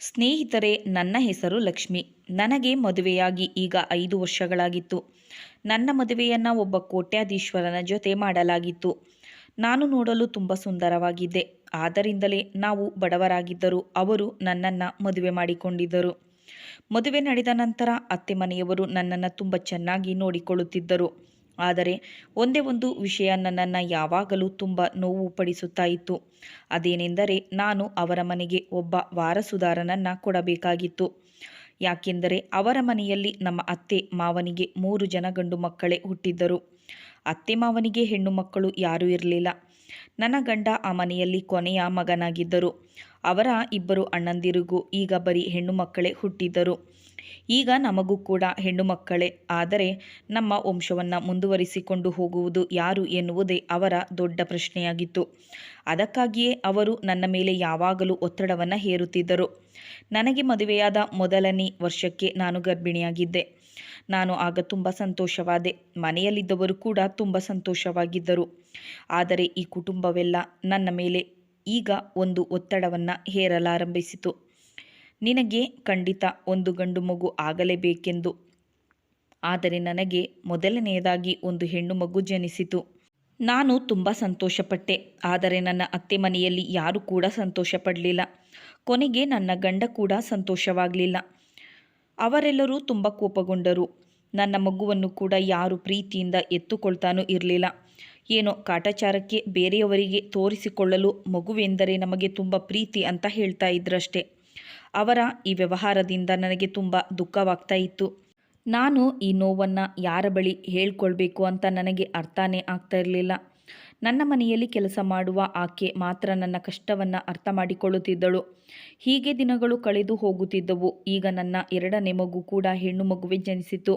ಸ್ನೇಹಿತರೆ, ನನ್ನ ಹೆಸರು ಲಕ್ಷ್ಮಿ. ನನಗೆ ಮದುವೆಯಾಗಿ ಈಗ ಐದು ವರ್ಷಗಳಾಗಿತ್ತು. ನನ್ನ ಮದುವೆಯನ್ನು ಒಬ್ಬ ಕೋಟ್ಯಾಧೀಶ್ವರನ ಜೊತೆ ಮಾಡಲಾಗಿತ್ತು. ನಾನು ನೋಡಲು ತುಂಬ ಸುಂದರವಾಗಿದ್ದೆ. ಆದ್ದರಿಂದಲೇ ನಾವು ಬಡವರಾಗಿದ್ದರು ಅವರು ನನ್ನನ್ನು ಮದುವೆ ಮಾಡಿಕೊಂಡಿದ್ದರು. ಮದುವೆ ನಡೆದ ನಂತರ ಅತ್ತೆ ಮನೆಯವರು ನನ್ನನ್ನು ತುಂಬ ಚೆನ್ನಾಗಿ ನೋಡಿಕೊಳ್ಳುತ್ತಿದ್ದರು. ಆದರೆ ಒಂದೇ ಒಂದು ವಿಷಯ ನನ್ನನ್ನು ಯಾವಾಗಲೂ ತುಂಬ ನೋವು ಪಡಿಸುತ್ತಾ ಇತ್ತು. ಅದೇನೆಂದರೆ ನಾನು ಅವರ ಮನೆಗೆ ಒಬ್ಬ ವಾರಸುದಾರನನ್ನು ಕೊಡಬೇಕಾಗಿತ್ತು. ಯಾಕೆಂದರೆ ಅವರ ಮನೆಯಲ್ಲಿ ನಮ್ಮ ಅತ್ತೆ ಮಾವನಿಗೆ ಮೂರು ಜನ ಗಂಡು ಮಕ್ಕಳೇ ಹುಟ್ಟಿದ್ದರು. ಅತ್ತೆ ಮಾವನಿಗೆ ಹೆಣ್ಣು ಮಕ್ಕಳು ಯಾರೂ ಇರಲಿಲ್ಲ. ನನ್ನ ಗಂಡ ಆ ಮನೆಯಲ್ಲಿ ಕೊನೆಯ ಮಗನಾಗಿದ್ದರು. ಅವರ ಇಬ್ಬರು ಅಣ್ಣಂದಿರಿಗೂ ಈಗ ಬರೀ ಹೆಣ್ಣು ಮಕ್ಕಳೇ ಹುಟ್ಟಿದ್ದರು. ಈಗ ನಮಗೂ ಕೂಡ ಹೆಣ್ಣು ಮಕ್ಕಳೇ, ಆದರೆ ನಮ್ಮ ವಂಶವನ್ನು ಮುಂದುವರಿಸಿಕೊಂಡು ಹೋಗುವುದು ಯಾರು ಎನ್ನುವುದೇ ಅವರ ದೊಡ್ಡ ಪ್ರಶ್ನೆಯಾಗಿತ್ತು. ಅದಕ್ಕಾಗಿಯೇ ಅವರು ನನ್ನ ಮೇಲೆ ಯಾವಾಗಲೂ ಒತ್ತಡವನ್ನು ಹೇರುತ್ತಿದ್ದರು. ನನಗೆ ಮದುವೆಯಾದ ಮೊದಲನೇ ವರ್ಷಕ್ಕೆ ನಾನು ಗರ್ಭಿಣಿಯಾಗಿದ್ದೆ. ನಾನು ಆಗ ತುಂಬ ಸಂತೋಷವಾದೆ, ಮನೆಯಲ್ಲಿದ್ದವರು ಕೂಡ ತುಂಬ ಸಂತೋಷವಾಗಿದ್ದರು. ಆದರೆ ಈ ಕುಟುಂಬವೆಲ್ಲ ನನ್ನ ಮೇಲೆ ಈಗ ಒಂದು ಒತ್ತಡವನ್ನು ಹೇರಲಾರಂಭಿಸಿತು. ನಿನಗೆ ಖಂಡಿತ ಒಂದು ಗಂಡು ಮಗು ಆಗಲೇಬೇಕೆಂದು. ಆದರೆ ನನಗೆ ಮೊದಲನೆಯದಾಗಿ ಒಂದು ಹೆಣ್ಣು ಮಗು ಜನಿಸಿತು. ನಾನು ತುಂಬ ಸಂತೋಷಪಟ್ಟೆ. ಆದರೆ ನನ್ನ ಅತ್ತೆ ಮನೆಯಲ್ಲಿ ಯಾರೂ ಕೂಡ ಸಂತೋಷಪಡಲಿಲ್ಲ. ಕೊನೆಗೆ ನನ್ನ ಗಂಡ ಕೂಡ ಸಂತೋಷವಾಗಲಿಲ್ಲ. ಅವರೆಲ್ಲರೂ ತುಂಬ ಕೋಪಗೊಂಡರು. ನನ್ನ ಮಗುವನ್ನು ಕೂಡ ಯಾರು ಪ್ರೀತಿಯಿಂದ ಎತ್ತುಕೊಳ್ತಾನೂ ಇರಲಿಲ್ಲ. ಏನೋ ಕಾಟಾಚಾರಕ್ಕೆ ಬೇರೆಯವರಿಗೆ ತೋರಿಸಿಕೊಳ್ಳಲು ಮಗುವೆಂದರೆ ನಮಗೆ ತುಂಬ ಪ್ರೀತಿ ಅಂತ ಹೇಳ್ತಾ ಇದ್ರಷ್ಟೇ. ಅವರ ಈ ವ್ಯವಹಾರದಿಂದ ನನಗೆ ತುಂಬ ದುಃಖವಾಗ್ತಾ ಇತ್ತು. ನಾನು ಈ ನೋವನ್ನು ಯಾರ ಬಳಿ ಹೇಳ್ಕೊಳ್ಬೇಕು ಅಂತ ನನಗೆ ಅರ್ಥನೇ ಆಗ್ತಾ ಇರಲಿಲ್ಲ. ನನ್ನ ಮನೆಯಲ್ಲಿ ಕೆಲಸ ಮಾಡುವ ಆಕೆ ಮಾತ್ರ ನನ್ನ ಕಷ್ಟವನ್ನು ಅರ್ಥ ಮಾಡಿಕೊಳ್ಳುತ್ತಿದ್ದಳು. ಹೀಗೆ ದಿನಗಳು ಕಳೆದು ಹೋಗುತ್ತಿದ್ದವು. ಈಗ ನನ್ನ ಎರಡನೇ ಮಗು ಕೂಡ ಹೆಣ್ಣು ಮಗುವೆ ಜನಿಸಿತು.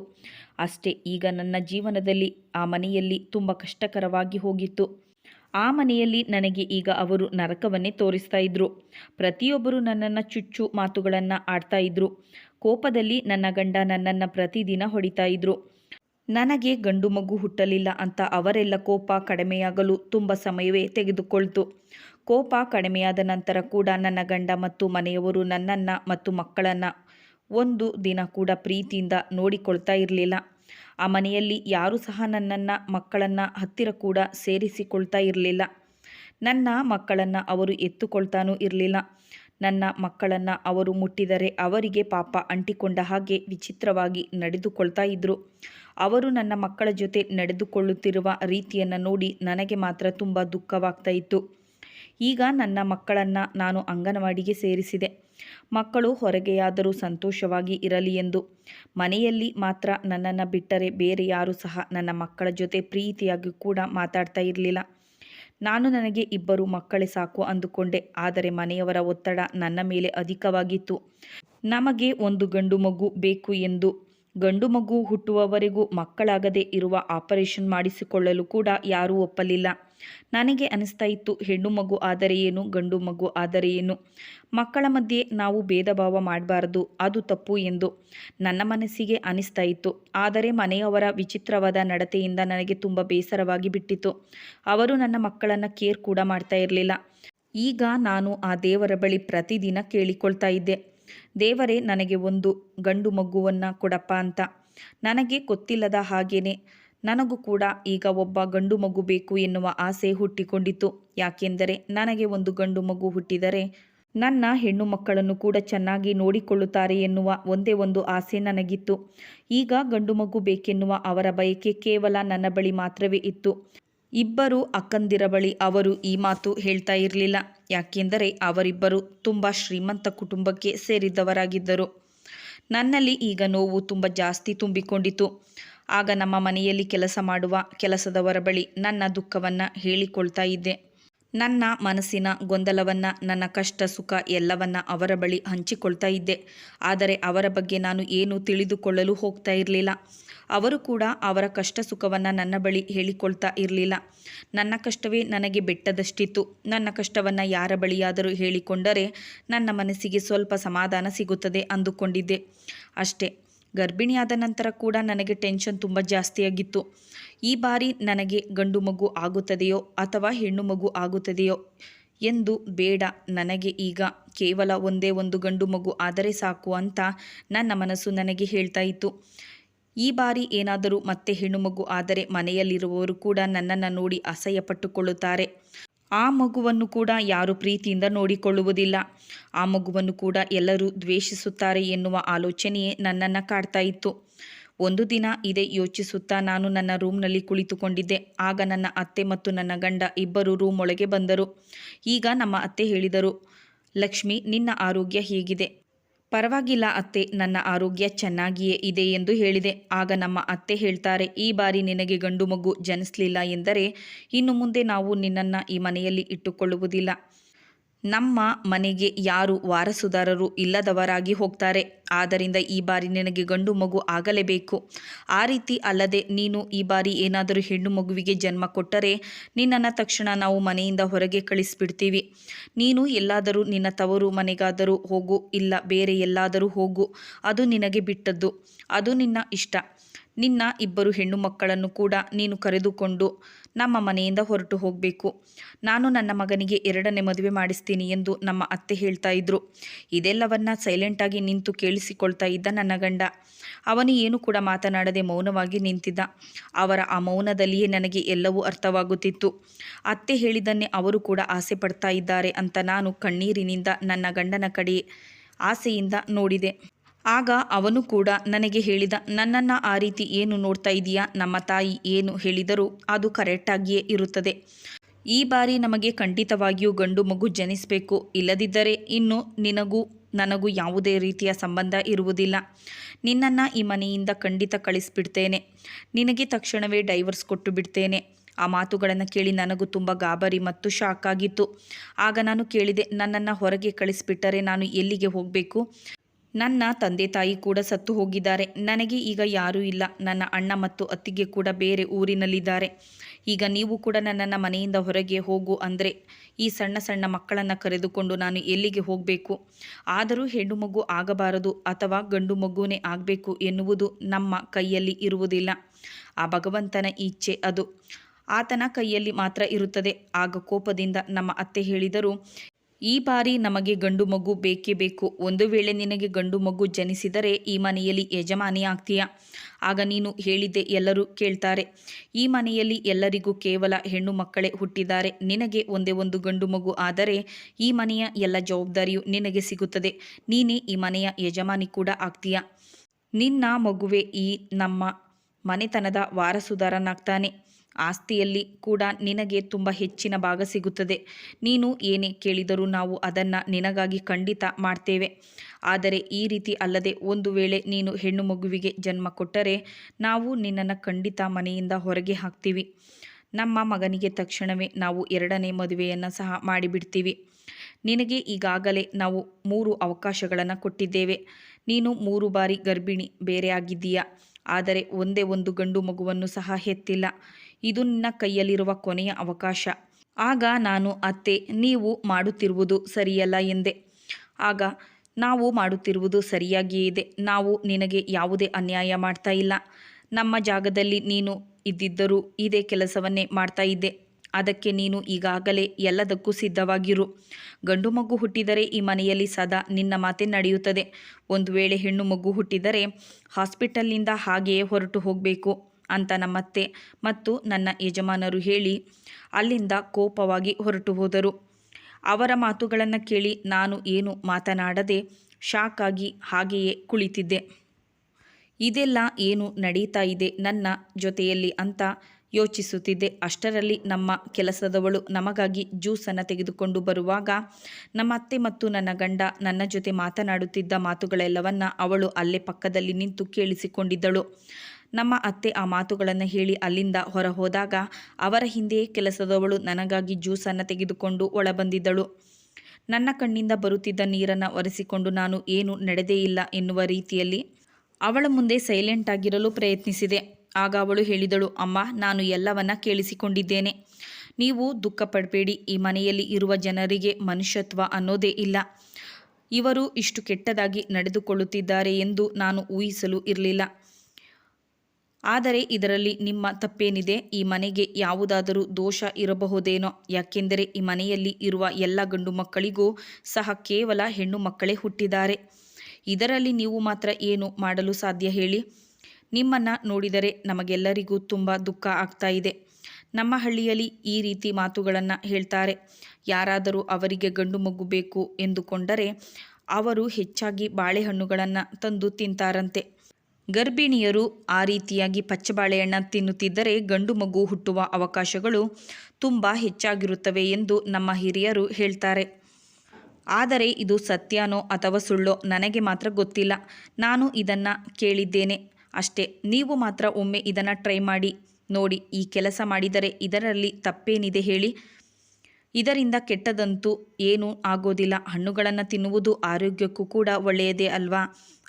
ಅಷ್ಟೇ, ಈಗ ನನ್ನ ಜೀವನದಲ್ಲಿ ಆ ಮನೆಯಲ್ಲಿ ತುಂಬ ಕಷ್ಟಕರವಾಗಿ ಹೋಗಿತ್ತು. ಆ ಮನೆಯಲ್ಲಿ ನನಗೆ ಈಗ ಅವರು ನರಕವನ್ನೇ ತೋರಿಸ್ತಾ ಇದ್ರು. ಪ್ರತಿಯೊಬ್ಬರು ನನ್ನನ್ನು ಚುಚ್ಚು ಮಾತುಗಳನ್ನು ಆಡ್ತಾ ಇದ್ರು. ಕೋಪದಲ್ಲಿ ನನ್ನ ಗಂಡ ನನ್ನನ್ನು ಪ್ರತಿದಿನ ಹೊಡಿತಾ ಇದ್ರು. ನನಗೆ ಗಂಡು ಮಗು ಹುಟ್ಟಲಿಲ್ಲ ಅಂತ ಅವರೆಲ್ಲ ಕೋಪ ಕಡಿಮೆಯಾಗಲು ತುಂಬ ಸಮಯವೇ ತೆಗೆದುಕೊಳ್ತು. ಕೋಪ ಕಡಿಮೆಯಾದ ನಂತರ ಕೂಡ ನನ್ನ ಗಂಡ ಮತ್ತು ಮನೆಯವರು ನನ್ನನ್ನು ಮತ್ತು ಮಕ್ಕಳನ್ನು ಒಂದು ದಿನ ಕೂಡ ಪ್ರೀತಿಯಿಂದ ನೋಡಿಕೊಳ್ತಾ ಇರಲಿಲ್ಲ. ಆ ಮನೆಯಲ್ಲಿ ಯಾರೂ ಸಹ ನನ್ನನ್ನು, ಮಕ್ಕಳನ್ನು ಹತ್ತಿರ ಕೂಡ ಸೇರಿಸಿಕೊಳ್ತಾ ಇರಲಿಲ್ಲ. ನನ್ನ ಮಕ್ಕಳನ್ನು ಅವರು ಎತ್ತುಕೊಳ್ತಾನೂ ಇರಲಿಲ್ಲ. ನನ್ನ ಮಕ್ಕಳನ್ನು ಅವರು ಮುಟ್ಟಿದರೆ ಅವರಿಗೆ ಪಾಪ ಅಂಟಿಕೊಂಡ ಹಾಗೆ ವಿಚಿತ್ರವಾಗಿ ನಡೆದುಕೊಳ್ತಾ ಇದ್ದರು ಅವರು ನನ್ನ ಮಕ್ಕಳ ಜೊತೆ ನಡೆದುಕೊಳ್ಳುತ್ತಿರುವ ರೀತಿಯನ್ನು ನೋಡಿ ನನಗೆ ಮಾತ್ರ ತುಂಬ ದುಃಖವಾಗ್ತಾ ಇತ್ತು. ಈಗ ನನ್ನ ಮಕ್ಕಳನ್ನು ನಾನು ಅಂಗನವಾಡಿಗೆ ಸೇರಿಸಿದೆ. ಮಕ್ಕಳು ಹೊರಗೆಯಾದರೂ ಸಂತೋಷವಾಗಿ ಇರಲಿ ಎಂದು. ಮನೆಯಲ್ಲಿ ಮಾತ್ರ ನನ್ನನ್ನು ಬಿಟ್ಟರೆ ಬೇರೆ ಯಾರೂ ಸಹ ನನ್ನ ಮಕ್ಕಳ ಜೊತೆ ಪ್ರೀತಿಯಾಗಿ ಕೂಡ ಮಾತಾಡ್ತಾ ಇರಲಿಲ್ಲ. ನಾನು ನನಗೆ ಇಬ್ಬರು ಮಕ್ಕಳೇ ಸಾಕು ಅಂದುಕೊಂಡೆ. ಆದರೆ ಮನೆಯವರ ಒತ್ತಡ ನನ್ನ ಮೇಲೆ ಅಧಿಕವಾಗಿತ್ತು. ನಮಗೆ ಒಂದು ಗಂಡು ಮಗು ಬೇಕು ಎಂದು ಗಂಡು ಮಗು ಹುಟ್ಟುವವರೆಗೂ ಮಕ್ಕಳಾಗದೆ ಇರುವ ಆಪರೇಷನ್ ಮಾಡಿಸಿಕೊಳ್ಳಲು ಕೂಡ ಯಾರೂ ಒಪ್ಪಲಿಲ್ಲ. ನನಗೆ ಅನಿಸ್ತಾ ಇತ್ತು, ಹೆಣ್ಣು ಮಗು ಆದರೆ ಏನು, ಗಂಡು ಮಗು ಆದರೆ ಏನು? ಮಕ್ಕಳ ಮಧ್ಯೆ ನಾವು ಭೇದ ಭಾವ ಮಾಡಬಾರದು, ಅದು ತಪ್ಪು ಎಂದು ನನ್ನ ಮನಸ್ಸಿಗೆ ಅನಿಸ್ತಾ ಇತ್ತು. ಆದರೆ ಮನೆಯವರ ವಿಚಿತ್ರವಾದ ನಡತೆಯಿಂದ ನನಗೆ ತುಂಬ ಬೇಸರವಾಗಿ ಬಿಟ್ಟಿತು ಅವರು ನನ್ನ ಮಕ್ಕಳನ್ನು ಕೇರ್ ಕೂಡ ಮಾಡ್ತಾ ಇರಲಿಲ್ಲ. ಈಗ ನಾನು ಆ ದೇವರ ಬಳಿ ಪ್ರತಿದಿನ ಕೇಳಿಕೊಳ್ತಾ ಇದ್ದೆ. ದೇವರೇ, ನನಗೆ ಒಂದು ಗಂಡು ಮಗುವನ್ನು ಕೊಡಪ್ಪ ಅಂತ. ನನಗೆ ಗೊತ್ತಿಲ್ಲದ ಹಾಗೇನೆ, ನನಗೂ ಕೂಡ ಈಗ ಒಬ್ಬ ಗಂಡು ಮಗು ಬೇಕು ಎನ್ನುವ ಆಸೆ ಹುಟ್ಟಿಕೊಂಡಿತು ಯಾಕೆಂದರೆ, ನನಗೆ ಒಂದು ಗಂಡು ಮಗು ಹುಟ್ಟಿದರೆ, ನನ್ನ ಹೆಣ್ಣು ಮಕ್ಕಳನ್ನು ಕೂಡ ಚೆನ್ನಾಗಿ ನೋಡಿಕೊಳ್ಳುತ್ತಾರೆ ಎನ್ನುವ ಒಂದೇ ಒಂದು ಆಸೆ ನನಗಿತ್ತು. ಈಗ ಗಂಡು ಮಗು ಬೇಕೆನ್ನುವ ಅವರ ಬಯಕೆ ಕೇವಲ ನನ್ನ ಬಳಿ ಮಾತ್ರವೇ ಇತ್ತು. ಇಬ್ಬರು ಅಕ್ಕಂದಿರ ಬಳಿ ಅವರು ಈ ಮಾತು ಹೇಳ್ತಾ ಇರಲಿಲ್ಲ. ಯಾಕೆಂದರೆ ಅವರಿಬ್ಬರು ತುಂಬ ಶ್ರೀಮಂತ ಕುಟುಂಬಕ್ಕೆ ಸೇರಿದ್ದವರಾಗಿದ್ದರು. ನನ್ನಲ್ಲಿ ಈಗ ನೋವು ತುಂಬ ಜಾಸ್ತಿ ತುಂಬಿಕೊಂಡಿತು ಆಗ ನಮ್ಮ ಮನೆಯಲ್ಲಿ ಕೆಲಸ ಮಾಡುವ ಕೆಲಸದವರ ಬಳಿ ನನ್ನ ದುಃಖವನ್ನು ಹೇಳಿಕೊಳ್ತಾ ಇದ್ದೆ. ನನ್ನ ಮನಸ್ಸಿನ ಗೊಂದಲವನ್ನು, ನನ್ನ ಕಷ್ಟ ಸುಖ ಎಲ್ಲವನ್ನ ಅವರ ಬಳಿ ಹಂಚಿಕೊಳ್ತಾ ಇದ್ದೆ. ಆದರೆ ಅವರ ಬಗ್ಗೆ ನಾನು ಏನು ತಿಳಿದುಕೊಳ್ಳಲು ಹೋಗ್ತಾ ಇರಲಿಲ್ಲ. ಅವರು ಕೂಡ ಅವರ ಕಷ್ಟ ಸುಖವನ್ನು ನನ್ನ ಬಳಿ ಹೇಳಿಕೊಳ್ತಾ ಇರಲಿಲ್ಲ. ನನ್ನ ಕಷ್ಟವೇ ನನಗೆ ಬೆಟ್ಟದಷ್ಟಿತ್ತು. ನನ್ನ ಕಷ್ಟವನ್ನು ಯಾರ ಬಳಿಯಾದರೂ ಹೇಳಿಕೊಂಡರೆ ನನ್ನ ಮನಸ್ಸಿಗೆ ಸ್ವಲ್ಪ ಸಮಾಧಾನ ಸಿಗುತ್ತದೆ ಅಂದುಕೊಂಡಿದ್ದೆ. ಅಷ್ಟೇ, ಗರ್ಭಿಣಿಯಾದ ನಂತರ ಕೂಡ ನನಗೆ ಟೆನ್ಷನ್ ತುಂಬ ಜಾಸ್ತಿಯಾಗಿತ್ತು. ಈ ಬಾರಿ ನನಗೆ ಗಂಡು ಮಗು ಆಗುತ್ತದೆಯೋ ಅಥವಾ ಹೆಣ್ಣು ಮಗು ಆಗುತ್ತದೆಯೋ ಎಂದು ಬೇಡ. ನನಗೆ ಈಗ ಕೇವಲ ಒಂದೇ ಒಂದು ಗಂಡು ಮಗು ಆದರೆ ಸಾಕು ಅಂತ ನನ್ನ ಮನಸ್ಸು ನನಗೆ ಹೇಳ್ತಾ ಇತ್ತು. ಈ ಬಾರಿ ಏನಾದರೂ ಮತ್ತೆ ಹೆಣ್ಣು ಮಗು ಆದರೆ ಮನೆಯಲ್ಲಿರುವವರು ಕೂಡ ನನ್ನನ್ನು ನೋಡಿ ಅಸಹ್ಯಪಟ್ಟುಕೊಳ್ಳುತ್ತಾರೆ. ಆ ಮಗುವನ್ನು ಕೂಡ ಯಾರು ಪ್ರೀತಿಯಿಂದ ನೋಡಿಕೊಳ್ಳುವುದಿಲ್ಲ. ಆ ಮಗುವನ್ನು ಕೂಡ ಎಲ್ಲರೂ ದ್ವೇಷಿಸುತ್ತಾರೆ ಎನ್ನುವ ಆಲೋಚನೆಯೇ ನನ್ನನ್ನು ಕಾಡ್ತಾ ಇತ್ತು. ಒಂದು ದಿನ ಇದೇ ಯೋಚಿಸುತ್ತಾ ನಾನು ನನ್ನ ರೂಮ್ನಲ್ಲಿ ಕುಳಿತುಕೊಂಡಿದ್ದೆ. ಆಗ ನನ್ನ ಅತ್ತೆ ಮತ್ತು ನನ್ನ ಗಂಡ ಇಬ್ಬರು ರೂಮ್ ಒಳಗೆ ಬಂದರು. ಈಗ ನಮ್ಮ ಅತ್ತೆ ಹೇಳಿದರು, ಲಕ್ಷ್ಮಿ, ನಿನ್ನ ಆರೋಗ್ಯ ಹೇಗಿದೆ? ಪರವಾಗಿಲ್ಲ ಅತ್ತೆ, ನನ್ನ ಆರೋಗ್ಯ ಚೆನ್ನಾಗಿಯೇ ಇದೆ ಎಂದು ಹೇಳಿದೆ. ಆಗ ನಮ್ಮ ಅತ್ತೆ ಹೇಳ್ತಾರೆ, ಈ ಬಾರಿ ನಿನಗೆ ಗಂಡು ಮಗು ಜನಿಸಲಿಲ್ಲ ಎಂದರೆ ಇನ್ನು ಮುಂದೆ ನಾವು ನಿನ್ನನ್ನು ಈ ಮನೆಯಲ್ಲಿ ಇಟ್ಟುಕೊಳ್ಳುವುದಿಲ್ಲ. ನಮ್ಮ ಮನೆಗೆ ಯಾರು ವಾರಸುದಾರರು ಇಲ್ಲದವರಾಗಿ ಹೋಗ್ತಾರೆ. ಆದ್ದರಿಂದ ಈ ಬಾರಿ ನಿನಗೆ ಗಂಡು ಮಗು ಆಗಲೇಬೇಕು. ಆ ರೀತಿ ಅಲ್ಲದೆ ನೀನು ಈ ಬಾರಿ ಏನಾದರೂ ಹೆಣ್ಣು ಮಗುವಿಗೆ ಜನ್ಮ ಕೊಟ್ಟರೆ ನಿನ್ನನ್ನು ತಕ್ಷಣ ನಾವು ಮನೆಯಿಂದ ಹೊರಗೆ ಕಳಿಸಿಬಿಡ್ತೀವಿ. ನೀನು ಎಲ್ಲಾದರೂ ನಿನ್ನ ತವರು ಮನೆಗಾದರೂ ಹೋಗು, ಇಲ್ಲ ಬೇರೆ ಎಲ್ಲಾದರೂ ಹೋಗು. ಅದು ನಿನಗೆ ಬಿಟ್ಟದ್ದು. ಅದು ನಿನ್ನ ಇಷ್ಟ. ನಿನ್ನ ಇಬ್ಬರು ಹೆಣ್ಣು ಮಕ್ಕಳನ್ನು ಕೂಡ ನೀನು ಕರೆದುಕೊಂಡು ನಮ್ಮ ಮನೆಯಿಂದ ಹೊರಟು ಹೋಗಬೇಕು. ನಾನು ನನ್ನ ಮಗನಿಗೆ ಎರಡನೇ ಮದುವೆ ಮಾಡಿಸ್ತೀನಿ ಎಂದು ನಮ್ಮ ಅತ್ತೆ ಹೇಳ್ತಾ ಇದ್ರು. ಇದೆಲ್ಲವನ್ನ ಸೈಲೆಂಟಾಗಿ ನಿಂತು ಕೇಳಿಸಿಕೊಳ್ತಾ ಇದ್ದ ನನ್ನ ಗಂಡ. ಅವನು ಏನು ಕೂಡ ಮಾತನಾಡದೆ ಮೌನವಾಗಿ ನಿಂತಿದ್ದ. ಅವರ ಆ ಮೌನದಲ್ಲಿಯೇ ನನಗೆ ಎಲ್ಲವೂ ಅರ್ಥವಾಗುತ್ತಿತ್ತು. ಅತ್ತೆ ಹೇಳಿದ್ದನ್ನೇ ಅವರು ಕೂಡ ಆಸೆ ಪಡ್ತಾ ಇದ್ದಾರೆ ಅಂತ ನಾನು ಕಣ್ಣೀರಿನಿಂದ ನನ್ನ ಗಂಡನ ಕಡೆ ಆಸೆಯಿಂದ ನೋಡಿದೆ. ಆಗ ಅವನು ಕೂಡ ನನಗೆ ಹೇಳಿದ, ನನ್ನನ್ನು ಆ ರೀತಿ ಏನು ನೋಡ್ತಾ ಇದೀಯಾ? ನಮ್ಮ ತಾಯಿ ಏನು ಹೇಳಿದರೂ ಅದು ಕರೆಕ್ಟಾಗಿಯೇ ಇರುತ್ತದೆ. ಈ ಬಾರಿ ನಮಗೆ ಖಂಡಿತವಾಗಿಯೂ ಗಂಡು ಮಗು ಜನಿಸಬೇಕು. ಇಲ್ಲದಿದ್ದರೆ ಇನ್ನು ನಿನಗೂ, ನನಗೂ ಯಾವುದೇ ರೀತಿಯ ಸಂಬಂಧ ಇರುವುದಿಲ್ಲ. ನಿನ್ನನ್ನು ಈ ಮನೆಯಿಂದ ಖಂಡಿತ ಕಳಿಸ್ಬಿಡ್ತೇನೆ. ನಿನಗೆ ತಕ್ಷಣವೇ ಡೈವರ್ಸ್ ಕೊಟ್ಟು ಬಿಡ್ತೇನೆ. ಆ ಮಾತುಗಳನ್ನು ಕೇಳಿ ನನಗೂ ತುಂಬ ಗಾಬರಿ ಮತ್ತು ಶಾಕ್ ಆಗಿತ್ತು. ಆಗ ನಾನು ಕೇಳಿದೆ, ನನ್ನನ್ನು ಹೊರಗೆ ಕಳಿಸ್ಬಿಟ್ಟರೆ ನಾನು ಎಲ್ಲಿಗೆ ಹೋಗಬೇಕು? ನನ್ನ ತಂದೆ ತಾಯಿ ಕೂಡ ಸತ್ತು ಹೋಗಿದ್ದಾರೆ. ನನಗೆ ಈಗ ಯಾರೂ ಇಲ್ಲ. ನನ್ನ ಅಣ್ಣ ಮತ್ತು ಅತ್ತಿಗೆ ಕೂಡ ಬೇರೆ ಊರಿನಲ್ಲಿದ್ದಾರೆ. ಈಗ ನೀವು ಕೂಡ ನನ್ನನ್ನು ಮನೆಯಿಂದ ಹೊರಗೆ ಹೋಗು ಅಂದರೆ ಈ ಸಣ್ಣ ಸಣ್ಣ ಮಕ್ಕಳನ್ನು ಕರೆದುಕೊಂಡು ನಾನು ಎಲ್ಲಿಗೆ ಹೋಗಬೇಕು? ಆದರೂ ಹೆಣ್ಣು ಮಗು ಆಗಬಾರದು ಅಥವಾ ಗಂಡು ಮಗುವೇ ಆಗಬೇಕು ಎನ್ನುವುದು ನಮ್ಮ ಕೈಯಲ್ಲಿ ಇರುವುದಿಲ್ಲ. ಆ ಭಗವಂತನ ಇಚ್ಛೆ ಅದು. ಆತನ ಕೈಯಲ್ಲಿ ಮಾತ್ರ ಇರುತ್ತದೆ. ಆಗ ಕೋಪದಿಂದ ನಮ್ಮ ಅತ್ತೆ ಹೇಳಿದರು ಈ ಬಾರಿ ನಮಗೆ ಗಂಡು ಮಗು ಬೇಕೇ ಬೇಕು. ಒಂದು ವೇಳೆ ನಿನಗೆ ಗಂಡು ಮಗು ಜನಿಸಿದರೆ ಈ ಮನೆಯಲ್ಲಿ ಯಜಮಾನಿ ಆಗ್ತೀಯ? ಆಗ ನೀನು ಹೇಳಿದ್ದೆ ಎಲ್ಲರೂ ಕೇಳ್ತಾರೆ. ಈ ಮನೆಯಲ್ಲಿ ಎಲ್ಲರಿಗೂ ಕೇವಲ ಹೆಣ್ಣು ಮಕ್ಕಳೇ ಹುಟ್ಟಿದ್ದಾರೆ. ನಿನಗೆ ಒಂದೇ ಒಂದು ಗಂಡು ಮಗು ಆದರೆ ಈ ಮನೆಯ ಎಲ್ಲ ಜವಾಬ್ದಾರಿಯು ನಿನಗೆ ಸಿಗುತ್ತದೆ. ನೀನೇ ಈ ಮನೆಯ ಯಜಮಾನಿ ಕೂಡ ಆಗ್ತೀಯ? ನಿನ್ನ ಮಗುವೆ ಈ ನಮ್ಮ ಮನೆತನದ ವಾರಸುದಾರನಾಗ್ತಾನೆ. ಆಸ್ತಿಯಲ್ಲಿ ಕೂಡ ನಿನಗೆ ತುಂಬ ಹೆಚ್ಚಿನ ಭಾಗ ಸಿಗುತ್ತದೆ. ನೀನು ಏನೇ ಕೇಳಿದರೂ ನಾವು ಅದನ್ನು ನಿನಗಾಗಿ ಖಂಡಿತ ಮಾಡ್ತೇವೆ. ಆದರೆ ಈ ರೀತಿ ಅಲ್ಲದೆ ಒಂದು ವೇಳೆ ನೀನು ಹೆಣ್ಣು ಮಗುವಿಗೆ ಜನ್ಮ ಕೊಟ್ಟರೆ ನಾವು ನಿನ್ನನ್ನು ಖಂಡಿತ ಮನೆಯಿಂದ ಹೊರಗೆ ಹಾಕ್ತೀವಿ. ನಮ್ಮ ಮಗನಿಗೆ ತಕ್ಷಣವೇ ನಾವು ಎರಡನೇ ಮದುವೆಯನ್ನು ಸಹ ಮಾಡಿಬಿಡ್ತೀವಿ. ನಿನಗೆ ಈಗಾಗಲೇ ನಾವು ಮೂರು ಅವಕಾಶಗಳನ್ನು ಕೊಟ್ಟಿದ್ದೇವೆ. ನೀನು ಮೂರು ಬಾರಿ ಗರ್ಭಿಣಿ ಬೇರೆ ಆಗಿದ್ದೀಯಾ? ಆದರೆ ಒಂದೇ ಒಂದು ಗಂಡು ಮಗುವನ್ನು ಸಹ ಹೆತ್ತಿಲ್ಲ. ಇದು ನಿನ್ನ ಕೈಯಲ್ಲಿರುವ ಕೊನೆಯ ಅವಕಾಶ. ಆಗ ನಾನು, ಅತ್ತೆ, ನೀವು ಮಾಡುತ್ತಿರುವುದು ಸರಿಯಲ್ಲ ಎಂದೆ. ಆಗ, ನಾವು ಮಾಡುತ್ತಿರುವುದು ಸರಿಯಾಗಿಯೇ ಇದೆ. ನಾವು ನಿನಗೆ ಯಾವುದೇ ಅನ್ಯಾಯ ಮಾಡ್ತಾ ಇಲ್ಲ. ನಮ್ಮ ಜಾಗದಲ್ಲಿ ನೀನು ಇದ್ದಿದ್ದರೂ ಇದೇ ಕೆಲಸವನ್ನೇ ಮಾಡ್ತಾ ಇದ್ದೆ. ಅದಕ್ಕೆ ನೀನು ಈಗಾಗಲೇ ಎಲ್ಲದಕ್ಕೂ ಸಿದ್ಧವಾಗಿರು. ಗಂಡು ಮಗು ಹುಟ್ಟಿದರೆ ಈ ಮನೆಯಲ್ಲಿ ಸದಾ ನಿನ್ನ ಮಾತೆ ನಡೆಯುತ್ತದೆ. ಒಂದು ವೇಳೆ ಹೆಣ್ಣು ಮಗು ಹುಟ್ಟಿದರೆ ಹಾಸ್ಪಿಟಲ್ನಿಂದ ಹಾಗೆಯೇ ಹೊರಟು ಹೋಗಬೇಕು. ಅಂತ ನಮ್ಮತ್ತೆ. ಮತ್ತು ನನ್ನ ಯಜಮಾನರು ಹೇಳಿ ಅಲ್ಲಿಂದ ಕೋಪವಾಗಿ ಹೊರಟು ಹೋದರು. ಅವರ ಮಾತುಗಳನ್ನು ಕೇಳಿ ನಾನು ಏನು ಮಾತನಾಡದೆ ಶಾಕಾಗಿ ಹಾಗೆಯೇ ಕುಳಿತಿದ್ದೆ. ಇದೆಲ್ಲ ಏನು ನಡೀತಾ ಇದೆ ನನ್ನ ಜೊತೆಯಲ್ಲಿ ಅಂತ ಯೋಚಿಸುತ್ತಿದ್ದೆ. ಅಷ್ಟರಲ್ಲಿ ನಮ್ಮ ಕೆಲಸದವಳು ನಮಗಾಗಿ ಜ್ಯೂಸನ್ನು ತೆಗೆದುಕೊಂಡು ಬರುವಾಗ ನಮ್ಮ ಅತ್ತೆ ಮತ್ತು ನನ್ನ ಗಂಡ ನನ್ನ ಜೊತೆ ಮಾತನಾಡುತ್ತಿದ್ದ ಮಾತುಗಳೆಲ್ಲವನ್ನ ಅವಳು ಅಲ್ಲೇ ಪಕ್ಕದಲ್ಲಿ ನಿಂತು ಕೇಳಿಸಿಕೊಂಡಿದ್ದಳು. ನಮ್ಮ ಅತ್ತೆ ಆ ಮಾತುಗಳನ್ನು ಹೇಳಿ ಅಲ್ಲಿಂದ ಹೊರ ಹೋದಾಗ ಅವರ ಹಿಂದೆಯೇ ಕೆಲಸದವಳು ನನಗಾಗಿ ಜ್ಯೂಸನ್ನು ತೆಗೆದುಕೊಂಡು ಒಳಬಂದಿದ್ದಳು. ನನ್ನ ಕಣ್ಣಿಂದ ಬರುತ್ತಿದ್ದ ನೀರನ್ನು ಒರೆಸಿಕೊಂಡು ನಾನು ಏನು ನಡೆದೇ ಇಲ್ಲ ಎನ್ನುವ ರೀತಿಯಲ್ಲಿ ಅವಳ ಮುಂದೆ ಸೈಲೆಂಟ್ ಆಗಿರಲು ಪ್ರಯತ್ನಿಸಿದೆ. ಆಗ ಅವಳು ಹೇಳಿದಳು, ಅಮ್ಮ, ನಾನು ಎಲ್ಲವನ್ನ ಕೇಳಿಸಿಕೊಂಡಿದ್ದೇನೆ. ನೀವು ದುಃಖ ಪಡಬೇಡಿ. ಈ ಮನೆಯಲ್ಲಿ ಇರುವ ಜನರಿಗೆ ಮನುಷ್ಯತ್ವ ಅನ್ನೋದೇ ಇಲ್ಲ. ಇವರು ಇಷ್ಟು ಕೆಟ್ಟದಾಗಿ ನಡೆದುಕೊಳ್ಳುತ್ತಿದ್ದಾರೆ ಎಂದು ನಾನು ಊಹಿಸಲು ಇರಲಿಲ್ಲ. ಆದರೆ ಇದರಲ್ಲಿ ನಿಮ್ಮ ತಪ್ಪೇನಿದೆ? ಈ ಮನೆಗೆ ಯಾವುದಾದರೂ ದೋಷ ಇರಬಹುದೇನೋ? ಯಾಕೆಂದರೆ ಈ ಮನೆಯಲ್ಲಿ ಇರುವ ಎಲ್ಲ ಗಂಡು ಮಕ್ಕಳಿಗೂ ಸಹ ಕೇವಲ ಹೆಣ್ಣು ಮಕ್ಕಳೇ ಹುಟ್ಟಿದ್ದಾರೆ. ಇದರಲ್ಲಿ ನೀವು ಮಾತ್ರ ಏನು ಮಾಡಲು ಸಾಧ್ಯ ಹೇಳಿ? ನಿಮ್ಮನ್ನು ನೋಡಿದರೆ ನಮಗೆಲ್ಲರಿಗೂ ತುಂಬ ದುಃಖ ಆಗ್ತಾ ಇದೆ. ನಮ್ಮ ಹಳ್ಳಿಯಲ್ಲಿ ಈ ರೀತಿ ಮಾತುಗಳನ್ನು ಹೇಳ್ತಾರೆ. ಯಾರಾದರೂ ಅವರಿಗೆ ಗಂಡು ಮಗು ಬೇಕು ಎಂದುಕೊಂಡರೆ ಅವರು ಹೆಚ್ಚಾಗಿ ಬಾಳೆಹಣ್ಣುಗಳನ್ನು ತಂದು ತಿಂತಾರಂತೆ. ಗರ್ಭಿಣಿಯರು ಆ ರೀತಿಯಾಗಿ ಪಚ್ಚಬಾಳೆಹಣ್ಣ ತಿನ್ನುತ್ತಿದ್ದರೆ ಗಂಡು ಮಗು ಹುಟ್ಟುವ ಅವಕಾಶಗಳು ತುಂಬ ಹೆಚ್ಚಾಗಿರುತ್ತವೆ ಎಂದು ನಮ್ಮ ಹಿರಿಯರು ಹೇಳ್ತಾರೆ. ಆದರೆ ಇದು ಸತ್ಯನೋ ಅಥವಾ ಸುಳ್ಳೋ ನನಗೆ ಮಾತ್ರ ಗೊತ್ತಿಲ್ಲ. ನಾನು ಇದನ್ನು ಕೇಳಿದ್ದೇನೆ. ಅಷ್ಟೇ, ನೀವು ಮಾತ್ರ ಒಮ್ಮೆ ಇದನ್ನು ಟ್ರೈ ಮಾಡಿ, ನೋಡಿ ಈ ಕೆಲಸ ಮಾಡಿದರೆ ಇದರಲ್ಲಿ ತಪ್ಪೇನಿದೆ ಹೇಳಿ. ಇದರಿಂದ ಕೆಟ್ಟದಂತೂ ಏನೂ ಆಗೋದಿಲ್ಲ. ಹಣ್ಣುಗಳನ್ನು ತಿನ್ನುವುದು ಆರೋಗ್ಯಕ್ಕೂ ಕೂಡ ಒಳ್ಳೆಯದೇ ಅಲ್ವಾ?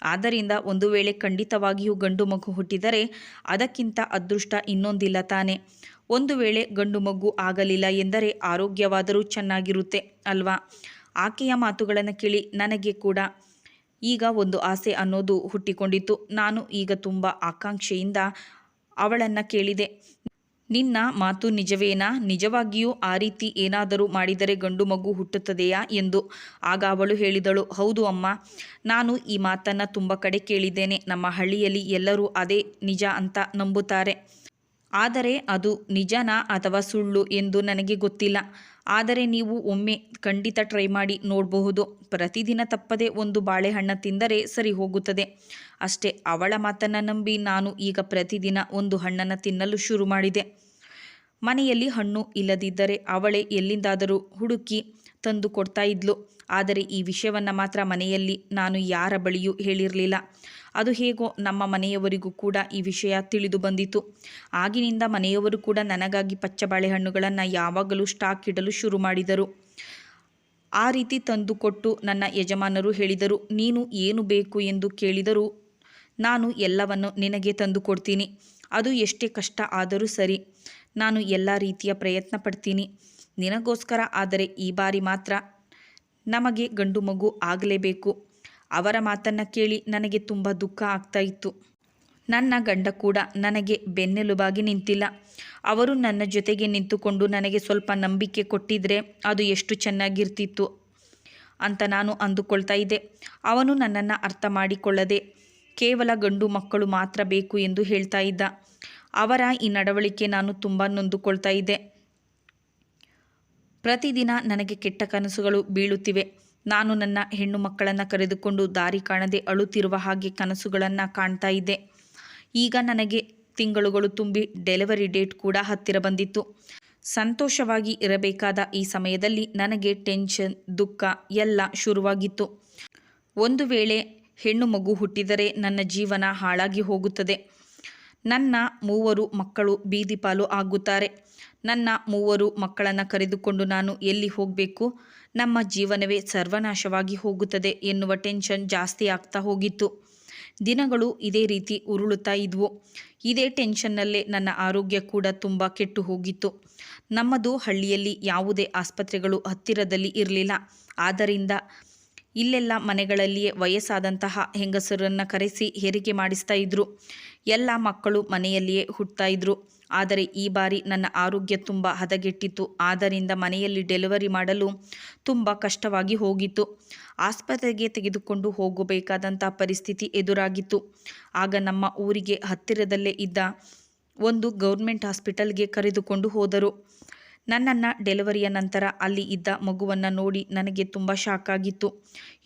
ಆದ್ದರಿಂದ ಒಂದು ವೇಳೆ ಖಂಡಿತವಾಗಿಯೂ ಗಂಡು ಮಗು ಹುಟ್ಟಿದರೆ ಅದಕ್ಕಿಂತ ಅದೃಷ್ಟ ಇನ್ನೊಂದಿಲ್ಲ ತಾನೆ. ಒಂದು ವೇಳೆ ಗಂಡು ಮಗು ಆಗಲಿಲ್ಲ ಎಂದರೆ ಆರೋಗ್ಯವಾದರೂ ಚೆನ್ನಾಗಿರುತ್ತೆ ಅಲ್ವಾ? ಆಕೆಯ ಮಾತುಗಳನ್ನು ಕೇಳಿ ನನಗೆ ಕೂಡ ಈಗ ಒಂದು ಆಸೆ ಅನ್ನೋದು ಹುಟ್ಟಿಕೊಂಡಿತು ನಾನು ಈಗ ತುಂಬ ಆಕಾಂಕ್ಷೆಯಿಂದ ಅವಳನ್ನು ಕೇಳಿದೆ. ನಿನ್ನ ಮಾತು ನಿಜವೇನಾ? ನಿಜವಾಗಿಯೂ ಆ ರೀತಿ ಏನಾದರೂ ಮಾಡಿದರೆ ಗಂಡು ಮಗು ಹುಟ್ಟುತ್ತದೆಯಾ ಎಂದು. ಆಗ ಅವಳು ಹೇಳಿದಳು, ಹೌದು ಅಮ್ಮ, ನಾನು ಈ ಮಾತನ್ನು ತುಂಬ ಕಡೆ ಕೇಳಿದ್ದೇನೆ. ನಮ್ಮ ಹಳ್ಳಿಯಲ್ಲಿ ಎಲ್ಲರೂ ಅದೇ ನಿಜ ಅಂತ ನಂಬುತ್ತಾರೆ. ಆದರೆ ಅದು ನಿಜನಾ ಅಥವಾ ಸುಳ್ಳು ಎಂದು ನನಗೆ ಗೊತ್ತಿಲ್ಲ. ಆದರೆ ನೀವು ಒಮ್ಮೆ ಖಂಡಿತ ಟ್ರೈ ಮಾಡಿ ನೋಡಬಹುದು. ಪ್ರತಿದಿನ ತಪ್ಪದೆ ಒಂದು ಬಾಳೆಹಣ್ಣು ತಿಂದರೆ ಸರಿ ಹೋಗುತ್ತದೆ. ಅಷ್ಟೇ ಅವಳ ಮಾತನ್ನು ನಂಬಿ ನಾನು ಈಗ ಪ್ರತಿದಿನ ಒಂದು ಹಣ್ಣನ್ನು ತಿನ್ನಲು ಶುರು ಮಾಡಿದೆ. ಮನೆಯಲ್ಲಿ ಹಣ್ಣು ಇಲ್ಲದಿದ್ದರೆ ಅವಳೇ ಎಲ್ಲಿಂದಾದರೂ ಹುಡುಕಿ ತಂದು ಕೊಡ್ತಾ ಇದ್ಲು. ಆದರೆ ಈ ವಿಷಯವನ್ನು ಮಾತ್ರ ಮನೆಯಲ್ಲಿ ನಾನು ಯಾರ ಬಳಿಯೂ ಹೇಳಿರಲಿಲ್ಲ. ಅದು ಹೇಗೋ ನಮ್ಮ ಮನೆಯವರಿಗೂ ಕೂಡ ಈ ವಿಷಯ ತಿಳಿದು ಬಂದಿತು. ಆಗಿನಿಂದ ಮನೆಯವರು ಕೂಡ ನನಗಾಗಿ ಪಚ್ಚ ಬಾಳೆಹಣ್ಣುಗಳನ್ನು ಯಾವಾಗಲೂ ಸ್ಟಾಕ್ ಇಡಲು ಶುರು ಮಾಡಿದರು. ಆ ರೀತಿ ತಂದುಕೊಟ್ಟು ನನ್ನ ಯಜಮಾನರು ಹೇಳಿದರು, ನೀನು ಏನು ಬೇಕು ಎಂದು ಕೇಳಿದರು ನಾನು ಎಲ್ಲವನ್ನು ನಿನಗೆ ತಂದು ಕೊಡ್ತೀನಿ. ಅದು ಎಷ್ಟೇ ಕಷ್ಟ ಆದರೂ ಸರಿ. ನಾನು ಎಲ್ಲ ರೀತಿಯ ಪ್ರಯತ್ನ ಪಡ್ತೀನಿ ನಿನಗೋಸ್ಕರ ಆದರೆ ಈ ಬಾರಿ ಮಾತ್ರ ನಮಗೆ ಗಂಡು ಮಗು ಆಗಲೇಬೇಕು. ಅವರ ಮಾತನ್ನು ಕೇಳಿ ನನಗೆ ತುಂಬ ದುಃಖ ಆಗ್ತಾ ಇತ್ತು. ನನ್ನ ಗಂಡ ಕೂಡ ನನಗೆ ಬೆನ್ನೆಲುಬಾಗಿ ನಿಂತಿಲ್ಲ. ಅವರು ನನ್ನ ಜೊತೆಗೆ ನಿಂತುಕೊಂಡು ನನಗೆ ಸ್ವಲ್ಪ ನಂಬಿಕೆ ಕೊಟ್ಟಿದ್ರೆ ಅದು ಎಷ್ಟು ಚೆನ್ನಾಗಿರ್ತಿತ್ತು ಅಂತ ನಾನು ಅಂದುಕೊಳ್ತಾ ಇದ್ದೆ. ಅವನು ನನ್ನನ್ನು ಅರ್ಥ ಮಾಡಿಕೊಳ್ಳದೆ ಕೇವಲ ಗಂಡು ಮಕ್ಕಳು ಮಾತ್ರ ಬೇಕು ಎಂದು ಹೇಳ್ತಾ ಇದ್ದ. ಅವರ ಈ ನಡವಳಿಕೆ ನಾನು ತುಂಬ ನೊಂದುಕೊಳ್ತಾ ಇದ್ದೆ. ಪ್ರತಿದಿನ ನನಗೆ ಕೆಟ್ಟ ಕನಸುಗಳು ಬೀಳುತ್ತಿವೆ. ನಾನು ನನ್ನ ಹೆಣ್ಣು ಮಕ್ಕಳನ್ನು ಕರೆದುಕೊಂಡು ದಾರಿ ಕಾಣದೆ ಅಳುತ್ತಿರುವ ಹಾಗೆ ಕನಸುಗಳನ್ನು ಕಾಣ್ತಾ ಇದ್ದೆ. ಈಗ ನನಗೆ ತಿಂಗಳುಗಳು ತುಂಬಿ ಡೆಲಿವರಿ ಡೇಟ್ ಕೂಡ ಹತ್ತಿರ ಬಂದಿತ್ತು. ಸಂತೋಷವಾಗಿ ಇರಬೇಕಾದ ಈ ಸಮಯದಲ್ಲಿ ನನಗೆ ಟೆನ್ಷನ್, ದುಃಖ ಎಲ್ಲ ಶುರುವಾಗಿತ್ತು. ಒಂದು ವೇಳೆ ಹೆಣ್ಣು ಮಗು ಹುಟ್ಟಿದರೆ ನನ್ನ ಜೀವನ ಹಾಳಾಗಿ ಹೋಗುತ್ತದೆ. ನನ್ನ ಮೂವರು ಮಕ್ಕಳು ಬೀದಿ ಪಾಲು ಆಗುತ್ತಾರೆ. ನನ್ನ ಮೂವರು ಮಕ್ಕಳನ್ನು ಕರೆದುಕೊಂಡು ನಾನು ಎಲ್ಲಿ ಹೋಗಬೇಕು? ನಮ್ಮ ಜೀವನವೇ ಸರ್ವನಾಶವಾಗಿ ಹೋಗುತ್ತದೆ ಎನ್ನುವ ಟೆನ್ಷನ್ ಜಾಸ್ತಿ ಆಗ್ತಾ ಹೋಗಿತ್ತು. ದಿನಗಳು ಇದೇ ರೀತಿ ಉರುಳುತ್ತಾ ಇದ್ವು. ಇದೇ ಟೆನ್ಷನ್ನಲ್ಲೇ ನನ್ನ ಆರೋಗ್ಯ ಕೂಡ ತುಂಬ ಕೆಟ್ಟು ಹೋಗಿತ್ತು. ನಮ್ಮದು ಹಳ್ಳಿಯಲ್ಲಿ ಯಾವುದೇ ಆಸ್ಪತ್ರೆಗಳು ಹತ್ತಿರದಲ್ಲಿ ಇರಲಿಲ್ಲ. ಆದ್ದರಿಂದ ಇಲ್ಲೆಲ್ಲ ಮನೆಗಳಲ್ಲಿಯೇ ವಯಸ್ಸಾದಂತಹ ಹೆಂಗಸರನ್ನು ಕರೆಸಿ ಹೆರಿಗೆ ಮಾಡಿಸ್ತಾ ಇದ್ರು. ಎಲ್ಲ ಮಕ್ಕಳು ಮನೆಯಲ್ಲಿಯೇ ಹುಟ್ಟುತ್ತಾ ಇದ್ರು. ಆದರೆ ಈ ಬಾರಿ ನನ್ನ ಆರೋಗ್ಯ ತುಂಬ ಹದಗೆಟ್ಟಿತ್ತು. ಆದ್ದರಿಂದ ಮನೆಯಲ್ಲಿ ಡೆಲಿವರಿ ಮಾಡಲು ತುಂಬ ಕಷ್ಟವಾಗಿ ಹೋಗಿತ್ತು. ಆಸ್ಪತ್ರೆಗೆ ತೆಗೆದುಕೊಂಡು ಹೋಗಬೇಕಾದಂಥ ಪರಿಸ್ಥಿತಿ ಎದುರಾಗಿತ್ತು. ಆಗ ನಮ್ಮ ಊರಿಗೆ ಹತ್ತಿರದಲ್ಲೇ ಇದ್ದ ಒಂದು ಗೌರ್ಮೆಂಟ್ ಹಾಸ್ಪಿಟಲ್ಗೆ ಕರೆದುಕೊಂಡು ಹೋದರು. ನನ್ನನ್ನು ಡೆಲಿವರಿಯ ನಂತರ ಅಲ್ಲಿ ಇದ್ದ ಮಗುವನ್ನು ನೋಡಿ ನನಗೆ ತುಂಬ ಶಾಕ್ ಆಗಿತ್ತು.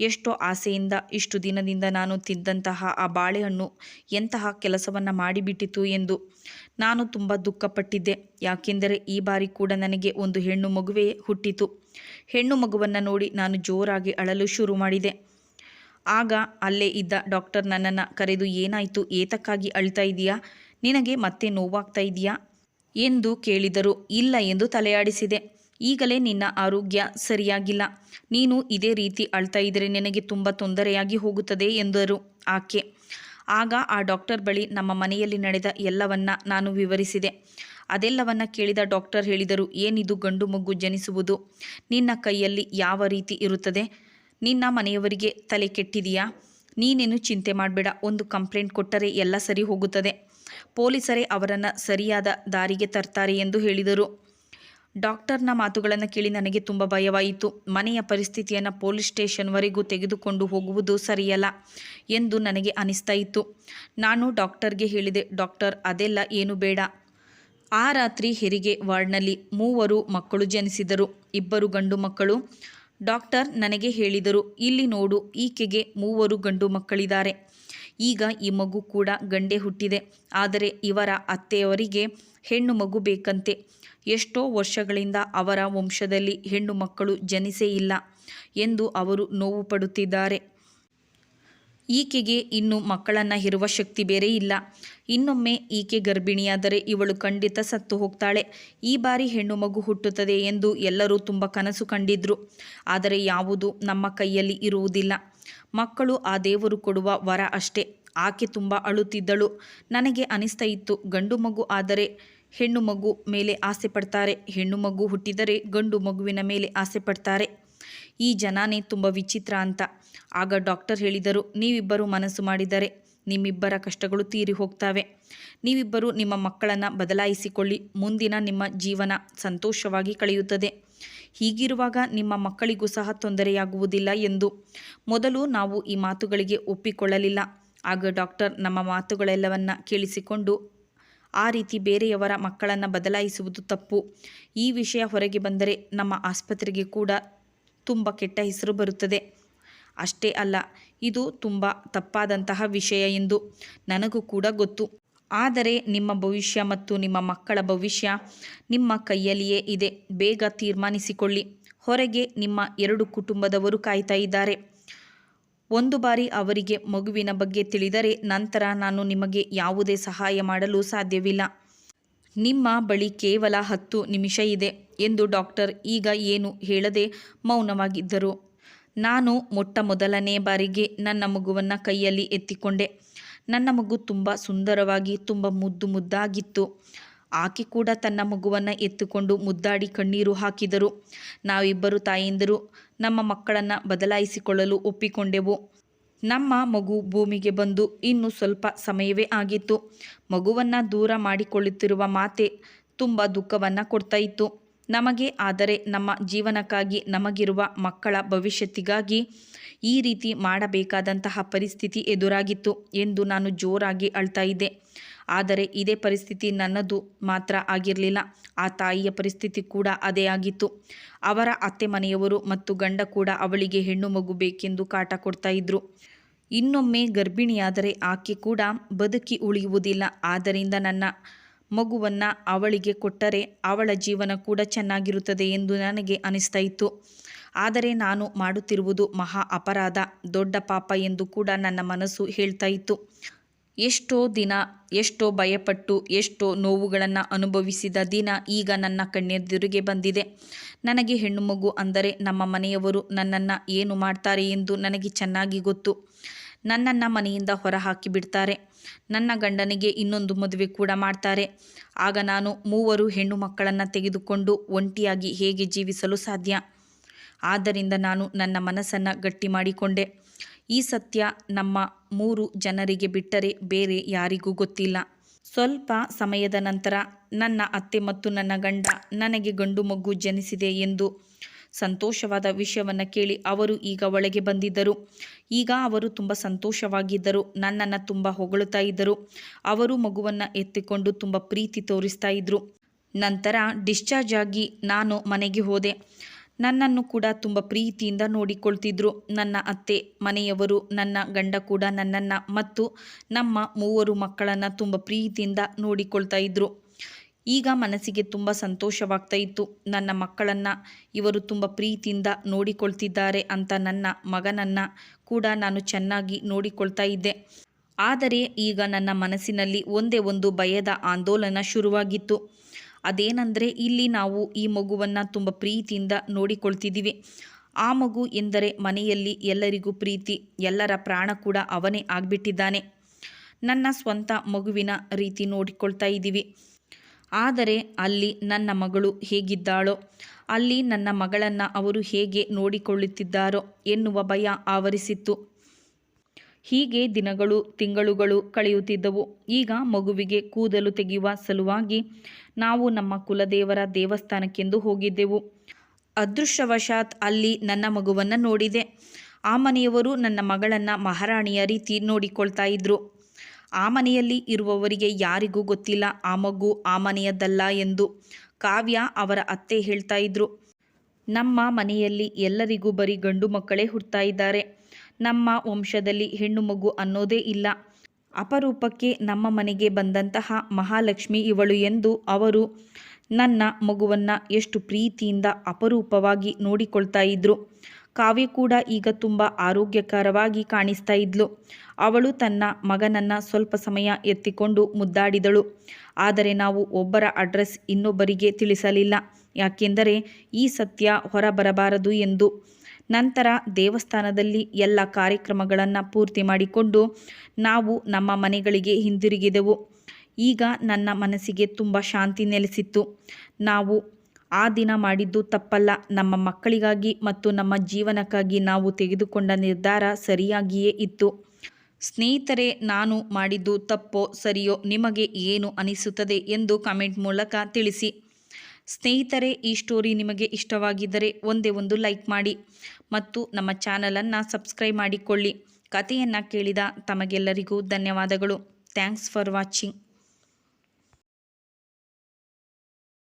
ಎಷ್ಟೋ ಆಸೆಯಿಂದ, ಇಷ್ಟು ದಿನದಿಂದ ನಾನು ತಿಂದಂತಹ ಆ ಬಾಳೆಹಣ್ಣು ಎಂತಹ ಕೆಲಸವನ್ನು ಮಾಡಿಬಿಟ್ಟಿತು ಎಂದು ನಾನು ತುಂಬ ದುಃಖಪಟ್ಟಿದ್ದೆ. ಯಾಕೆಂದರೆ ಈ ಬಾರಿ ಕೂಡ ನನಗೆ ಒಂದು ಹೆಣ್ಣು ಮಗುವೇ ಹುಟ್ಟಿತು. ಹೆಣ್ಣು ಮಗುವನ್ನು ನೋಡಿ ನಾನು ಜೋರಾಗಿ ಅಳಲು ಶುರು ಮಾಡಿದೆ. ಆಗ ಅಲ್ಲೇ ಇದ್ದ ಡಾಕ್ಟರ್ ನನ್ನನ್ನು ಕರೆದು, ಏನಾಯಿತು? ಏತಕ್ಕಾಗಿ ಅಳ್ತಾ ಇದೆಯಾ? ನಿನಗೆ ಮತ್ತೆ ನೋವಾಗ್ತಾ ಇದೆಯಾ? ಎಂದು ಕೇಳಿದರು ಇಲ್ಲ ಎಂದು ತಲೆಯಾಡಿಸಿದೆ. ಈಗಲೇ ನಿನ್ನ ಆರೋಗ್ಯ ಸರಿಯಾಗಿಲ್ಲ. ನೀನು ಇದೇ ರೀತಿ ಅಳ್ತಾ ಇದ್ದರೆ ನಿನಗೆ ತುಂಬ ತೊಂದರೆಯಾಗಿ ಹೋಗುತ್ತದೆ ಎಂದರು ಆಕೆ. ಆಗ ಆ ಡಾಕ್ಟರ್ ಬಳಿ ನಮ್ಮ ಮನೆಯಲ್ಲಿ ನಡೆದ ಎಲ್ಲವನ್ನ ನಾನು ವಿವರಿಸಿದೆ. ಅದೆಲ್ಲವನ್ನ ಕೇಳಿದ ಡಾಕ್ಟರ್ ಹೇಳಿದರು, ಏನಿದು ಗಂಡು ಮಗು ಜನಿಸುವುದು? ನಿನ್ನ ಕೈಯಲ್ಲಿ ಯಾವ ರೀತಿ ಇರುತ್ತದೆ? ನಿನ್ನ ಮನೆಯವರಿಗೆ ತಲೆ ಕೆಟ್ಟಿದೆಯಾ? ನೀನೇನು ಚಿಂತೆ ಮಾಡಬೇಡ, ಒಂದು ಕಂಪ್ಲೇಂಟ್ ಕೊಟ್ಟರೆ ಎಲ್ಲ ಸರಿ ಹೋಗುತ್ತದೆ. ಪೊಲೀಸರೇ ಅವರನ್ನು ಸರಿಯಾದ ದಾರಿಗೆ ತರ್ತಾರೆ ಎಂದು ಹೇಳಿದರು. ಡಾಕ್ಟರ್ನ ಮಾತುಗಳನ್ನು ಕೇಳಿ ನನಗೆ ತುಂಬ ಭಯವಾಯಿತು. ಮನೆಯ ಪರಿಸ್ಥಿತಿಯನ್ನು ಪೊಲೀಸ್ ಸ್ಟೇಷನ್ವರೆಗೂ ತೆಗೆದುಕೊಂಡು ಹೋಗುವುದು ಸರಿಯಲ್ಲ ಎಂದು ನನಗೆ ಅನಿಸ್ತಾ ಇತ್ತು. ನಾನು ಡಾಕ್ಟರ್ಗೆ ಹೇಳಿದೆ, ಡಾಕ್ಟರ್, ಅದೆಲ್ಲ ಏನು ಬೇಡ. ಆ ರಾತ್ರಿ ಹೆರಿಗೆ ವಾರ್ಡ್ನಲ್ಲಿ ಮೂವರು ಮಕ್ಕಳು ಜನಿಸಿದರು, ಇಬ್ಬರು ಗಂಡು ಮಕ್ಕಳು. ಡಾಕ್ಟರ್ ನನಗೆ ಹೇಳಿದರು, ಇಲ್ಲಿ ನೋಡು, ಈಕೆಗೆ ಮೂವರು ಗಂಡು ಮಕ್ಕಳಿದ್ದಾರೆ. ಈಗ ಈ ಮಗು ಕೂಡ ಗಂಡೆ ಹುಟ್ಟಿದೆ. ಆದರೆ ಇವರ ಅತ್ತೆಯವರಿಗೆ ಹೆಣ್ಣು ಮಗು ಬೇಕಂತೆ. ಎಷ್ಟೋ ವರ್ಷಗಳಿಂದ ಅವರ ವಂಶದಲ್ಲಿ ಹೆಣ್ಣು ಮಕ್ಕಳು ಜನಿಸೇ ಇಲ್ಲ ಎಂದು ಅವರು ನೋವು ಪಡುತ್ತಿದ್ದಾರೆ. ಈಕೆಗೆ ಇನ್ನು ಮಕ್ಕಳನ್ನು ಹೆರುವ ಶಕ್ತಿ ಬೇರೆ ಇಲ್ಲ. ಇನ್ನೊಮ್ಮೆ ಈಕೆ ಗರ್ಭಿಣಿಯಾದರೆ ಇವಳು ಖಂಡಿತ ಸತ್ತು ಹೋಗ್ತಾಳೆ. ಈ ಬಾರಿ ಹೆಣ್ಣು ಮಗು ಹುಟ್ಟುತ್ತದೆ ಎಂದು ಎಲ್ಲರೂ ತುಂಬ ಕನಸು ಕಂಡಿದ್ರು. ಆದರೆ ಯಾವುದು ನಮ್ಮ ಕೈಯಲ್ಲಿ ಇರುವುದಿಲ್ಲ. ಮಕ್ಕಳು ಆ ದೇವರು ಕೊಡುವ ವರ ಅಷ್ಟೇ. ಆಕೆ ತುಂಬ ಅಳುತ್ತಿದ್ದಳು. ನನಗೆ ಅನಿಸ್ತಾ ಇತ್ತು, ಗಂಡು ಮಗು ಆದರೆ ಹೆಣ್ಣು ಮಗು ಮೇಲೆ ಆಸೆ ಪಡ್ತಾರೆ. ಹೆಣ್ಣು ಮಗು ಹುಟ್ಟಿದರೆ ಗಂಡು ಮಗುವಿನ ಮೇಲೆ ಆಸೆ ಪಡ್ತಾರೆ. ಈ ಜನಾನೇ ತುಂಬ ವಿಚಿತ್ರ ಅಂತ. ಆಗ ಡಾಕ್ಟರ್ ಹೇಳಿದರು, ನೀವಿಬ್ಬರು ಮನಸ್ಸು ಮಾಡಿದರೆ ನಿಮ್ಮಿಬ್ಬರ ಕಷ್ಟಗಳು ತೀರಿ ಹೋಗ್ತವೆ. ನೀವಿಬ್ಬರು ನಿಮ್ಮ ಮಕ್ಕಳನ್ನು ಬದಲಾಯಿಸಿಕೊಳ್ಳಿ. ಮುಂದಿನ ನಿಮ್ಮ ಜೀವನ ಸಂತೋಷವಾಗಿ ಕಳೆಯುತ್ತದೆ. ಹೀಗಿರುವಾಗ ನಿಮ್ಮ ಮಕ್ಕಳಿಗೂ ಸಹ ತೊಂದರೆಯಾಗುವುದಿಲ್ಲ ಎಂದು ಮೊದಲು ನಾವು ಈ ಮಾತುಗಳಿಗೆ ಒಪ್ಪಿಕೊಳ್ಳಲಿಲ್ಲ. ಆಗ ಡಾಕ್ಟರ್ ನಮ್ಮ ಮಾತುಗಳೆಲ್ಲವನ್ನ ಕೇಳಿಸಿಕೊಂಡು, ಆ ರೀತಿ ಬೇರೆಯವರ ಮಕ್ಕಳನ್ನು ಬದಲಾಯಿಸುವುದು ತಪ್ಪು. ಈ ವಿಷಯ ಹೊರಗೆ ಬಂದರೆ ನಮ್ಮ ಆಸ್ಪತ್ರೆಗೆ ಕೂಡ ತುಂಬ ಕೆಟ್ಟ ಹೆಸರು ಬರುತ್ತದೆ. ಅಷ್ಟೇ ಅಲ್ಲ, ಇದು ತುಂಬ ತಪ್ಪಾದಂತಹ ವಿಷಯ ಎಂದು ನನಗೂ ಕೂಡ ಗೊತ್ತು. ಆದರೆ ನಿಮ್ಮ ಭವಿಷ್ಯ ಮತ್ತು ನಿಮ್ಮ ಮಕ್ಕಳ ಭವಿಷ್ಯ ನಿಮ್ಮ ಕೈಯಲ್ಲಿಯೇ ಇದೆ. ಬೇಗ ತೀರ್ಮಾನಿಸಿಕೊಳ್ಳಿ. ಹೊರಗೆ ನಿಮ್ಮ ಎರಡು ಕುಟುಂಬದವರು ಕಾಯ್ತಾ ಇದ್ದಾರೆ. ಒಂದು ಬಾರಿ ಅವರಿಗೆ ಮಗುವಿನ ಬಗ್ಗೆ ತಿಳಿದರೆ ನಂತರ ನಾನು ನಿಮಗೆ ಯಾವುದೇ ಸಹಾಯ ಮಾಡಲು ಸಾಧ್ಯವಿಲ್ಲ. ನಿಮ್ಮ ಬಳಿ ಕೇವಲ ಹತ್ತು ನಿಮಿಷ ಇದೆ ಎಂದು ಡಾಕ್ಟರ್ ಈಗ ಏನು ಹೇಳದೆ ಮೌನವಾಗಿದ್ದರು. ನಾನು ಮೊಟ್ಟ ಮೊದಲನೇ ಬಾರಿಗೆ ನನ್ನ ಮಗುವನ್ನು ಕೈಯಲ್ಲಿ ಎತ್ತಿಕೊಂಡೆ. ನನ್ನ ಮಗು ತುಂಬ ಸುಂದರವಾಗಿ, ತುಂಬ ಮುದ್ದು ಮುದ್ದಾಗಿತ್ತು. ಆಕೆ ಕೂಡ ತನ್ನ ಮಗುವನ್ನು ಎತ್ತುಕೊಂಡು ಮುದ್ದಾಡಿ ಕಣ್ಣೀರು ಹಾಕಿದರು. ನಾವಿಬ್ಬರು ತಾಯಂದಿರು, ನಮ್ಮ ಮಕ್ಕಳನ್ನು ಬದಲಾಯಿಸಿಕೊಳ್ಳಲು ಒಪ್ಪಿಕೊಂಡೆವು. ನಮ್ಮ ಮಗು ಭೂಮಿಗೆ ಬಂದು ಇನ್ನು ಸ್ವಲ್ಪ ಸಮಯವೇ ಆಗಿತ್ತು. ಮಗುವನ್ನು ದೂರ ಮಾಡಿಕೊಳ್ಳುತ್ತಿರುವ ಮಾತೆ ತುಂಬ ದುಃಖವನ್ನು ಕೊಡ್ತಾ ಇತ್ತು. ನಮಗೆ ಆದರೆ ನಮ್ಮ ಜೀವನಕ್ಕಾಗಿ ನಮಗಿರುವ ಮಕ್ಕಳ ಭವಿಷ್ಯತ್ತಿಗಾಗಿ ಈ ರೀತಿ ಮಾಡಬೇಕಾದಂತಹ ಪರಿಸ್ಥಿತಿ ಎದುರಾಗಿತ್ತು ಎಂದು ನಾನು ಜೋರಾಗಿ ಅಳ್ತಾ ಇದ್ದೆ. ಆದರೆ ಇದೇ ಪರಿಸ್ಥಿತಿ ನನ್ನದು ಮಾತ್ರ ಆಗಿರಲಿಲ್ಲ. ಆ ತಾಯಿಯ ಪರಿಸ್ಥಿತಿ ಕೂಡ ಅದೇ ಆಗಿತ್ತು. ಅವರ ಅತ್ತೆ ಮನೆಯವರು ಮತ್ತು ಗಂಡ ಕೂಡ ಅವಳಿಗೆ ಹೆಣ್ಣು ಮಗು ಬೇಕೆಂದು ಕಾಟ ಕೊಡ್ತಾ ಇದ್ರು. ಇನ್ನೊಮ್ಮೆ ಗರ್ಭಿಣಿಯಾದರೆ ಆಕೆ ಕೂಡ ಬದುಕಿ ಉಳಿಯುವುದಿಲ್ಲ. ಆದ್ದರಿಂದ ನನ್ನ ಮಗುವನ್ನು ಅವಳಿಗೆ ಕೊಟ್ಟರೆ ಅವಳ ಜೀವನ ಕೂಡ ಚೆನ್ನಾಗಿರುತ್ತದೆ ಎಂದು ನನಗೆ ಅನಿಸ್ತಾ ಇತ್ತು. ಆದರೆ ನಾನು ಮಾಡುತ್ತಿರುವುದು ಮಹಾ ಅಪರಾಧ, ದೊಡ್ಡ ಪಾಪ ಎಂದು ಕೂಡ ನನ್ನ ಮನಸ್ಸು ಹೇಳ್ತಾ ಇತ್ತು. ಎಷ್ಟೋ ದಿನ, ಎಷ್ಟೋ ಭಯಪಟ್ಟು, ಎಷ್ಟೋ ನೋವುಗಳನ್ನು ಅನುಭವಿಸಿದ ದಿನ ಈಗ ನನ್ನ ಕಣ್ಣೆದುರಿಗೆ ಬಂದಿದೆ. ನನಗೆ ಹೆಣ್ಣು ಮಗು ಅಂದರೆ ನಮ್ಮ ಮನೆಯವರು ನನ್ನನ್ನು ಏನು ಮಾಡ್ತಾರೆ ಎಂದು ನನಗೆ ಚೆನ್ನಾಗಿ ಗೊತ್ತು. ನನ್ನನ್ನು ಮನೆಯಿಂದ ಹೊರ ಹಾಕಿ ಬಿಡ್ತಾರೆ. ನನ್ನ ಗಂಡನಿಗೆ ಇನ್ನೊಂದು ಮದುವೆ ಕೂಡ ಮಾಡ್ತಾರೆ. ಆಗ ನಾನು ಮೂವರು ಹೆಣ್ಣು ಮಕ್ಕಳನ್ನು ತೆಗೆದುಕೊಂಡು ಒಂಟಿಯಾಗಿ ಹೇಗೆ ಜೀವಿಸಲು ಸಾಧ್ಯ? ಆದ್ದರಿಂದ ನಾನು ನನ್ನ ಮನಸ್ಸನ್ನು ಗಟ್ಟಿ ಮಾಡಿಕೊಂಡೆ. ಈ ಸತ್ಯ ನಮ್ಮ ಮೂರು ಜನರಿಗೆ ಬಿಟ್ಟರೆ ಬೇರೆ ಯಾರಿಗೂ ಗೊತ್ತಿಲ್ಲ. ಸ್ವಲ್ಪ ಸಮಯದ ನಂತರ ನನ್ನ ಅತ್ತೆ ಮತ್ತು ನನ್ನ ಗಂಡ ನನಗೆ ಗಂಡು ಮಗು ಜನಿಸಿದೆ ಎಂದು ಸಂತೋಷವಾದ ವಿಷಯವನ್ನು ಕೇಳಿ ಅವರು ಈಗ ಒಳಗೆ ಬಂದಿದ್ದರು. ಈಗ ಅವರು ತುಂಬ ಸಂತೋಷವಾಗಿದ್ದರು. ನನ್ನನ್ನು ತುಂಬ ಹೊಗಳುತ್ತಾ ಇದ್ದರು. ಅವರು ಮಗುವನ್ನು ಎತ್ತಿಕೊಂಡು ತುಂಬ ಪ್ರೀತಿ ತೋರಿಸ್ತಾ ಇದ್ದರು ನಂತರ ಡಿಸ್ಚಾರ್ಜ್ ಆಗಿ ನಾನು ಮನೆಗೆ ಹೋದೆ. ನನ್ನನ್ನು ಕೂಡ ತುಂಬ ಪ್ರೀತಿಯಿಂದ ನೋಡಿಕೊಳ್ತಿದ್ರು. ನನ್ನ ಅತ್ತೆ, ಮನೆಯವರು, ನನ್ನ ಗಂಡ ಕೂಡ ನನ್ನನ್ನು ಮತ್ತು ನಮ್ಮ ಮೂವರು ಮಕ್ಕಳನ್ನು ತುಂಬ ಪ್ರೀತಿಯಿಂದ ನೋಡಿಕೊಳ್ತಾ ಇದ್ದರು ಈಗ ಮನಸ್ಸಿಗೆ ತುಂಬ ಸಂತೋಷವಾಗ್ತಾ ಇತ್ತು. ನನ್ನ ಮಕ್ಕಳನ್ನು ಇವರು ತುಂಬ ಪ್ರೀತಿಯಿಂದ ನೋಡಿಕೊಳ್ತಿದ್ದಾರೆ ಅಂತ ನನ್ನ ಮಗನನ್ನು ಕೂಡ ನಾನು ಚೆನ್ನಾಗಿ ನೋಡಿಕೊಳ್ತಾ ಇದ್ದೆ. ಆದರೆ ಈಗ ನನ್ನ ಮನಸ್ಸಿನಲ್ಲಿ ಒಂದೇ ಒಂದು ಭಯದ ಆಂದೋಲನ ಶುರುವಾಗಿತ್ತು. ಅದೇನೆಂದರೆ ಇಲ್ಲಿ ನಾವು ಈ ಮಗುವನ್ನು ತುಂಬ ಪ್ರೀತಿಯಿಂದ ನೋಡಿಕೊಳ್ತಿದ್ದೀವಿ. ಆ ಮಗು ಎಂದರೆ ಮನೆಯಲ್ಲಿ ಎಲ್ಲರಿಗೂ ಪ್ರೀತಿ, ಎಲ್ಲರ ಪ್ರಾಣ ಕೂಡ ಅವನೇ ಆಗಿಬಿಟ್ಟಿದ್ದಾನೆ. ನನ್ನ ಸ್ವಂತ ಮಗುವಿನ ರೀತಿ ನೋಡಿಕೊಳ್ತಾ ಇದ್ದೀವಿ. ಆದರೆ ಅಲ್ಲಿ ನನ್ನ ಮಗಳು ಹೇಗಿದ್ದಾಳೋ, ಅಲ್ಲಿ ನನ್ನ ಮಗಳನ್ನು ಅವರು ಹೇಗೆ ನೋಡಿಕೊಳ್ಳುತ್ತಿದ್ದಾರೋ ಎನ್ನುವ ಭಯ ಆವರಿಸಿತ್ತು. ಹೀಗೆ ದಿನಗಳು, ತಿಂಗಳುಗಳು ಕಳೆಯುತ್ತಿದ್ದವು. ಈಗ ಮಗುವಿಗೆ ಕೂದಲು ತೆಗೆಯುವ ಸಲುವಾಗಿ ನಾವು ನಮ್ಮ ಕುಲದೇವರ ದೇವಸ್ಥಾನಕ್ಕೆಂದು ಹೋಗಿದ್ದೆವು. ಅದೃಷ್ಟವಶಾತ್ ಅಲ್ಲಿ ನನ್ನ ಮಗುವನ್ನು ನೋಡಿದೆ. ಆ ಮನೆಯವರು ನನ್ನ ಮಗಳನ್ನು ಮಹಾರಾಣಿಯ ರೀತಿ ನೋಡಿಕೊಳ್ತಾ ಇದ್ರು. ಆ ಮನೆಯಲ್ಲಿ ಇರುವವರಿಗೆ ಯಾರಿಗೂ ಗೊತ್ತಿಲ್ಲ, ಆ ಮಗು ಆ ಮನೆಯದ್ದಲ್ಲ ಎಂದು ಕಾವ್ಯ ಅವರ ಅತ್ತೆ ಹೇಳ್ತಾ ಇದ್ರು. ನಮ್ಮ ಮನೆಯಲ್ಲಿ ಎಲ್ಲರಿಗೂ ಬರೀ ಗಂಡು ಮಕ್ಕಳೇ ಹುಡ್ತಾ ಇದ್ದಾರೆ. ನಮ್ಮ ವಂಶದಲ್ಲಿ ಹೆಣ್ಣು ಮಗು ಅನ್ನೋದೇ ಇಲ್ಲ. ಅಪರೂಪಕ್ಕೆ ನಮ್ಮ ಮನೆಗೆ ಬಂದಂತಹ ಮಹಾಲಕ್ಷ್ಮಿ ಇವಳು ಎಂದು ಅವರು ನನ್ನ ಮಗುವನ್ನು ಎಷ್ಟು ಪ್ರೀತಿಯಿಂದ ಅಪರೂಪವಾಗಿ ನೋಡಿಕೊಳ್ತಾ ಇದ್ರು. ಕಾವ್ಯ ಕೂಡ ಈಗ ತುಂಬ ಆರೋಗ್ಯಕರವಾಗಿ ಕಾಣಿಸ್ತಾ ಇದ್ಲು. ಅವಳು ತನ್ನ ಮಗನನ್ನು ಸ್ವಲ್ಪ ಸಮಯ ಎತ್ತಿಕೊಂಡು ಮುದ್ದಾಡಿದಳು. ಆದರೆ ನಾವು ಒಬ್ಬರ ಅಡ್ರೆಸ್ ಇನ್ನೊಬ್ಬರಿಗೆ ತಿಳಿಸಲಿಲ್ಲ. ಯಾಕೆಂದರೆ ಈ ಸತ್ಯ ಹೊರಬರಬಾರದು ಎಂದು. ನಂತರ ದೇವಸ್ಥಾನದಲ್ಲಿ ಎಲ್ಲ ಕಾರ್ಯಕ್ರಮಗಳನ್ನು ಪೂರ್ತಿ ಮಾಡಿಕೊಂಡು ನಾವು ನಮ್ಮ ಮನೆಗಳಿಗೆ ಹಿಂದಿರುಗಿದೆವು. ಈಗ ನನ್ನ ಮನಸ್ಸಿಗೆ ತುಂಬ ಶಾಂತಿ ನೆಲೆಸಿತ್ತು. ನಾವು ಆ ದಿನ ಮಾಡಿದ್ದು ತಪ್ಪಲ್ಲ. ನಮ್ಮ ಮಕ್ಕಳಿಗಾಗಿ ಮತ್ತು ನಮ್ಮ ಜೀವನಕ್ಕಾಗಿ ನಾವು ತೆಗೆದುಕೊಂಡ ನಿರ್ಧಾರ ಸರಿಯಾಗಿಯೇ ಇತ್ತು. ಸ್ನೇಹಿತರೆ, ನಾನು ಮಾಡಿದ್ದು ತಪ್ಪೋ ಸರಿಯೋ ನಿಮಗೆ ಏನು ಅನಿಸುತ್ತದೆ ಎಂದು ಕಮೆಂಟ್ ಮೂಲಕ ತಿಳಿಸಿ. ಸ್ನೇಹಿತರೆ, ಈ ಸ್ಟೋರಿ ನಿಮಗೆ ಇಷ್ಟವಾಗಿದ್ದರೆ ಒಂದೇ ಒಂದು ಲೈಕ್ ಮಾಡಿ ಮತ್ತು ನಮ್ಮ ಚಾನಲನ್ನು ಸಬ್ಸ್ಕ್ರೈಬ್ ಮಾಡಿಕೊಳ್ಳಿ. ಕಥೆಯನ್ನು ಕೇಳಿದ ತಮಗೆಲ್ಲರಿಗೂ ಧನ್ಯವಾದಗಳು. Thanks for watching.